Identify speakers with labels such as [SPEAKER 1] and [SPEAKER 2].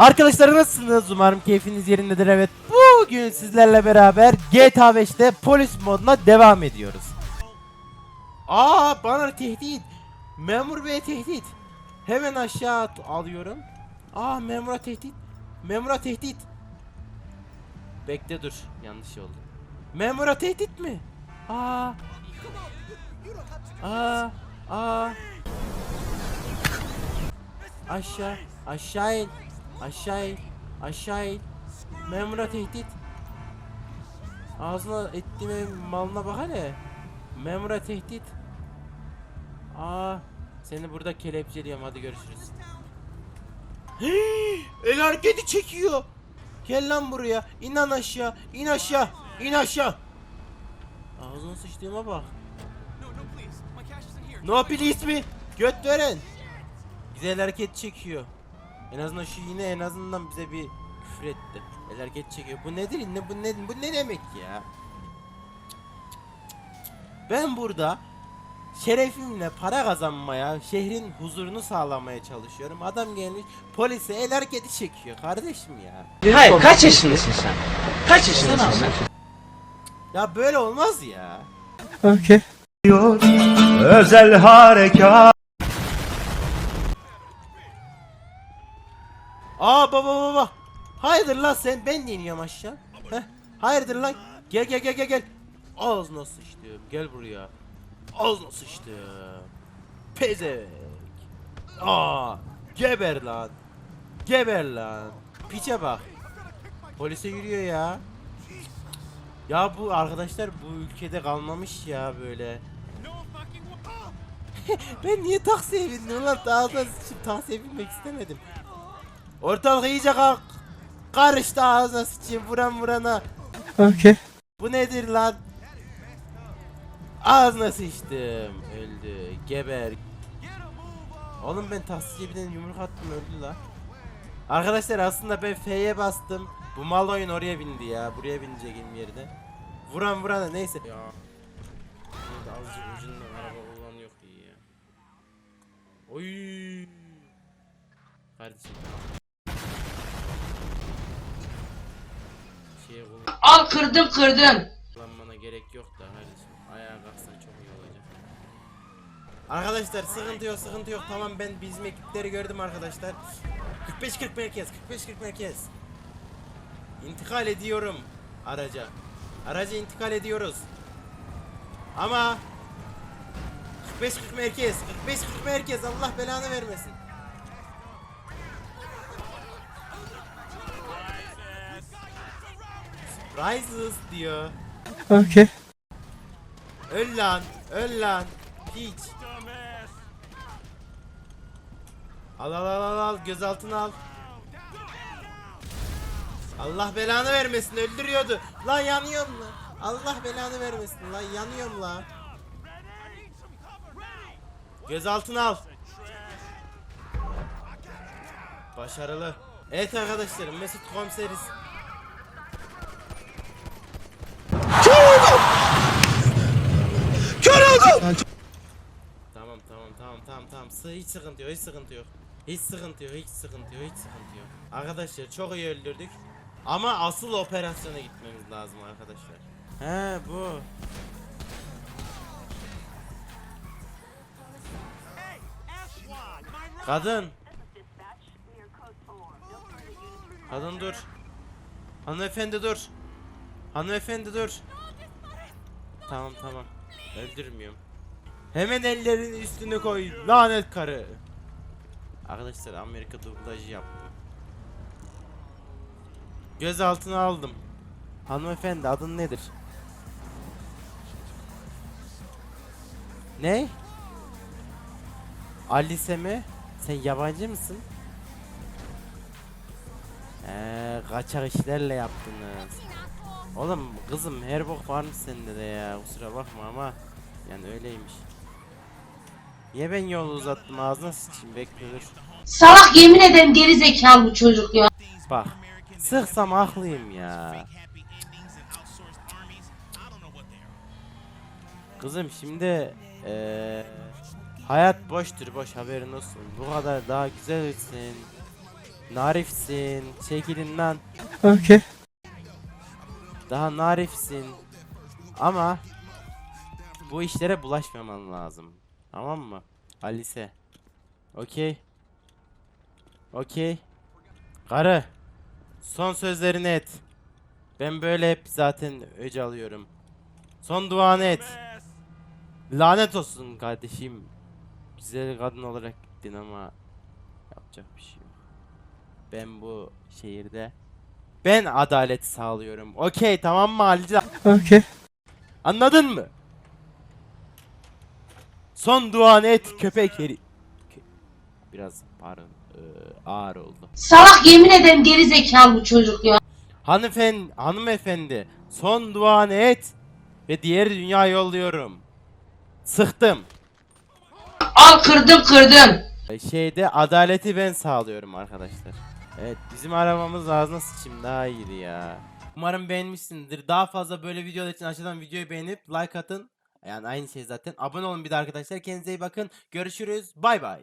[SPEAKER 1] Arkadaşlar nasılsınız? Umarım keyfiniz yerindedir. Evet bugün sizlerle beraber GTA 5'te polis moduna devam ediyoruz. Aa bana tehdit. Memur bey tehdit. Hemen aşağı alıyorum. Aa memura tehdit. Memura tehdit. Bekle dur. Yanlış oldu. Memura tehdit mi? Aa. Aa. Aa. Aşağı. Aşağı in. Aşağı in. Aşağı in. Memura tehdit. Ağzına ettiğime malına bak hele. Memura tehdit. Aa, seni burada kelepçeliyorum hadi görüşürüz. El hareketi çekiyor. Gel lan buraya. İn lan aşağı. İn aşağı. İn aşağı. Ağzına sıçtığıma bak. No please mi? Göt veren. Güzel hareket çekiyor. En azından şu yine en azından bize bir küfür etti. El hareket çekiyor. Bu nedir? Ne bu ne bu ne demek ya? Ben burada şerefimle para kazanmaya, şehrin huzurunu sağlamaya çalışıyorum. Adam gelmiş polise el hareketi çekiyor kardeşim ya.
[SPEAKER 2] Hayır kaç yaşındasın sen? Kaç yaşındasın sen?
[SPEAKER 1] Ya böyle olmaz ya.
[SPEAKER 3] Özel harekat
[SPEAKER 1] Aa baba baba. Hayırdır lan sen ben de iniyorum aşağı. Heh. Hayırdır lan. Gel gel gel gel gel. Ağzına sıçtım. Gel buraya. Ağzına sıçtım. Pezevenk. Aa geber lan. Geber lan. Piçe bak. Polise yürüyor ya. Ya bu arkadaşlar bu ülkede kalmamış ya böyle. ben niye taksiye bindim lan? Daha da taksiye binmek istemedim. Ortalık iyice kalk. Karıştı ağzına sıçayım vuran vurana.
[SPEAKER 4] Okay.
[SPEAKER 1] Bu nedir lan? Ağzına sıçtım. Öldü. Geber. Oğlum ben taksiciye birden yumruk attım öldü la. Arkadaşlar aslında ben F'ye bastım. Bu mal oyun oraya bindi ya. Buraya binecek yerine. Vuran vurana neyse. Ya. Burada azıcık ucunda araba olan yok iyi ya. Oy. Kardeşim
[SPEAKER 2] Al kırdın kırdın.
[SPEAKER 1] kullanmana gerek yok da kardeşim. Ayağa kalksan çok iyi olacak. Arkadaşlar sıkıntı yok sıkıntı yok. Tamam ben bizim ekipleri gördüm arkadaşlar. 45-40 merkez 45-40 merkez. İntikal ediyorum araca. Araca intikal ediyoruz. Ama 45-40 merkez 45-40 merkez Allah belanı vermesin. Surprises diyor.
[SPEAKER 4] Okay.
[SPEAKER 1] Öl lan, öl lan. Hiç. Al al al al al gözaltına al. Allah belanı vermesin öldürüyordu. Lan yanıyorum lan. Allah belanı vermesin lan yanıyorum lan. Gözaltına al. Başarılı. Evet arkadaşlar Mesut komiseriz. Tamam tamam tamam tamam tamam. Hiç sıkıntı yok, hiç sıkıntı yok. Hiç sıkıntı yok, hiç sıkıntı yok, hiç sıkıntı yok. Arkadaşlar çok iyi öldürdük. Ama asıl operasyona gitmemiz lazım arkadaşlar. He bu. Kadın. Kadın dur. Hanımefendi dur. Hanımefendi dur. Tamam tamam. Öldürmüyorum. Hemen ellerini üstüne koy. Lanet karı. Arkadaşlar Amerika dublajı yaptım. Gözaltına aldım. Hanımefendi adın nedir? Ne? Alice mi? Sen yabancı mısın? Eee kaçak işlerle yaptınız. Oğlum kızım her bok varmış sende de ya kusura bakma ama yani öyleymiş. Niye ben yolu uzattım ağzına sıçayım bekle dur.
[SPEAKER 2] Salak yemin ederim geri zekalı bu çocuk ya.
[SPEAKER 1] Bak sıksam haklıyım ya. Kızım şimdi eee hayat boştur boş haberin olsun. Bu kadar daha güzelsin. Narifsin. Çekilin lan.
[SPEAKER 4] Okay.
[SPEAKER 1] Daha narifsin. Ama bu işlere bulaşmaman lazım. Tamam mı? Alice. Okey. Okey. Karı. Son sözlerini et. Ben böyle hep zaten öc alıyorum. Son duanı et. Lanet olsun kardeşim. Güzel kadın olarak gittin ama yapacak bir şey yok. Ben bu şehirde ben adalet sağlıyorum. Okey tamam mı Alice?
[SPEAKER 4] Okay.
[SPEAKER 1] Anladın mı? Son duanı et köpek heri... Biraz pardon eee, ağır oldu.
[SPEAKER 2] Salak yemin ederim geri zekalı bu çocuk ya.
[SPEAKER 1] Hanıfen, hanımefendi son duanı et ve diğer dünya yolluyorum. Sıktım.
[SPEAKER 2] Al kırdım kırdım.
[SPEAKER 1] E, Şeyde adaleti ben sağlıyorum arkadaşlar. Evet bizim arabamız ağzına sıçayım daha iyiydi ya. Umarım beğenmişsinizdir. Daha fazla böyle videolar için aşağıdan videoyu beğenip like atın. Yani aynı şey zaten. Abone olun bir de arkadaşlar. Kendinize iyi bakın. Görüşürüz. Bay bay.